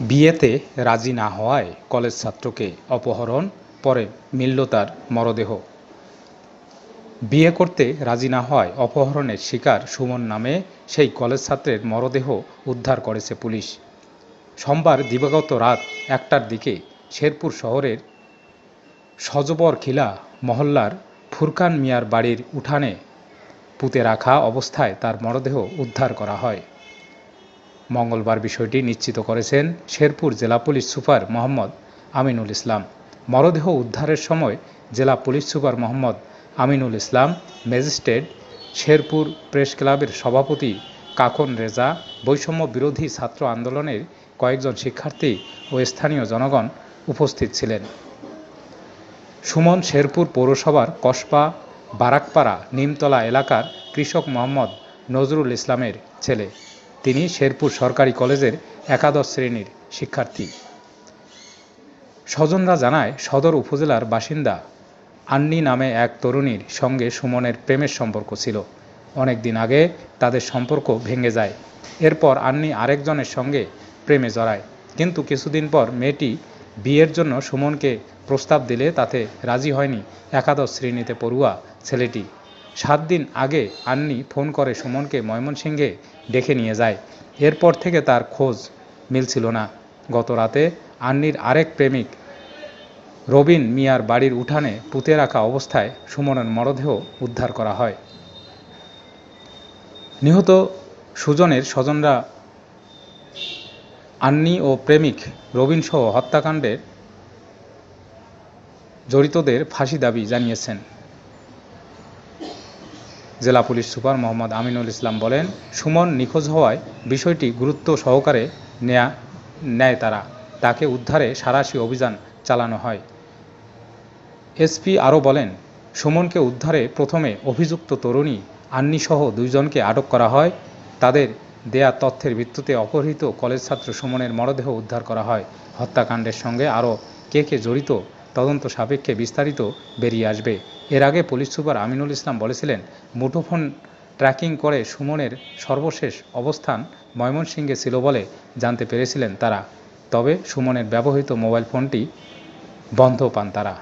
বিয়েতে রাজি না হওয়ায় কলেজ ছাত্রকে অপহরণ, পরে মিলল তার মরদেহ। বিয়ে করতে রাজি না হওয়ায় অপহরণের শিকার সুমন নামে সেই কলেজ ছাত্রের মরদেহ উদ্ধার করেছে পুলিশ। সোমবার দিবাগত রাত একটার দিকে শেরপুর শহরের সজবর খিলা মহল্লার ফুরকান মিয়ার বাড়ির উঠানে পুঁতে রাখা অবস্থায় তার মরদেহ উদ্ধার করা হয়। মঙ্গলবার বিষয়টি নিশ্চিত করেছেন শেরপুর জেলা পুলিশ সুপার মোহাম্মদ আমিনুল ইসলাম। মরদেহ উদ্ধারের সময় জেলা police super Mohammad Aminul Islam, magistrate, Sherpur press ক্লাবের সভাপতি কাকন রেজা, বৈষম্য বিরোধী ছাত্র আন্দোলনের কয়েকজন শিক্ষার্থী ও স্থানীয় জনগণ উপস্থিত ছিলেন। সুমন শেরপুর পৌরসভার কসবা, বারাকপাড়া, নিমতলা এলাকার কৃষক মোহাম্মদ নজরুল ইসলামের ছেলে। তিনি শেরপুর সরকারি কলেজের একাদশ শ্রেণির শিক্ষার্থী। স্বজনরা জানায়, সদর উপজেলার বাসিন্দা আন্নি নামে এক তরুণীর সঙ্গে সুমনের প্রেমের সম্পর্ক ছিল। অনেক দিন আগে তাদের সম্পর্ক ভেঙে যায়। এরপর আন্নি আরেকজনের সঙ্গে প্রেমে জড়ায়। কিন্তু কিছুদিন পর মেয়েটি বিয়ের জন্য সুমনকে প্রস্তাব দিলে তাতে রাজি হয়নি একাদশ শ্রেণীতে পড়ুয়া ছেলেটি। সাত দিন আগে আন্নি ফোন করে সুমনকে ময়মনসিংহে ডেকে নিয়ে যায়। এরপর থেকে তার খোঁজ মিলছিল না। গত রাতে আন্নির আরেক প্রেমিক রবিন মিয়ার বাড়ির উঠানে পুঁতে রাখা অবস্থায় সুমনের মরদেহ উদ্ধার করা হয়। নিহত সুজনের স্বজনরা আন্নি ও প্রেমিক রবিনসহ হত্যাকাণ্ডের জড়িতদের ফাঁসি দাবি জানিয়েছেন। জেলা পুলিশ সুপার মোহাম্মদ আমিনুল ইসলাম বলেন, সুমন নিখোঁজ হওয়ায় বিষয়টি গুরুত্ব সহকারে নেয়া, নেয় তারা। তাকে উদ্ধারে সারাশি অভিযান চালানো হয়। এসপি আরও বলেন, সুমনকে উদ্ধারে প্রথমে অভিযুক্ত তরুণী আন্নিসহ দুইজনকে আটক করা হয়। তাদের দেয়া তথ্যের ভিত্তিতে অপহৃত কলেজ ছাত্র সুমনের মরদেহ উদ্ধার করা হয়। হত্যাকাণ্ডের সঙ্গে আরও কে কে জড়িত তদন্ত সাপেক্ষে বিস্তারিত বেরিয়ে আসবে। এর আগে পুলিশ সুপার আমিনুল ইসলাম বলেছিলেন, মুঠোফোন ট্র্যাকিং করে সুমনের সর্বশেষ অবস্থান ময়মনসিংহে ছিল বলে জানতে পেরেছিলেন তারা। তবে সুমনের ব্যবহৃত মোবাইল ফোনটি বন্ধ পান তারা।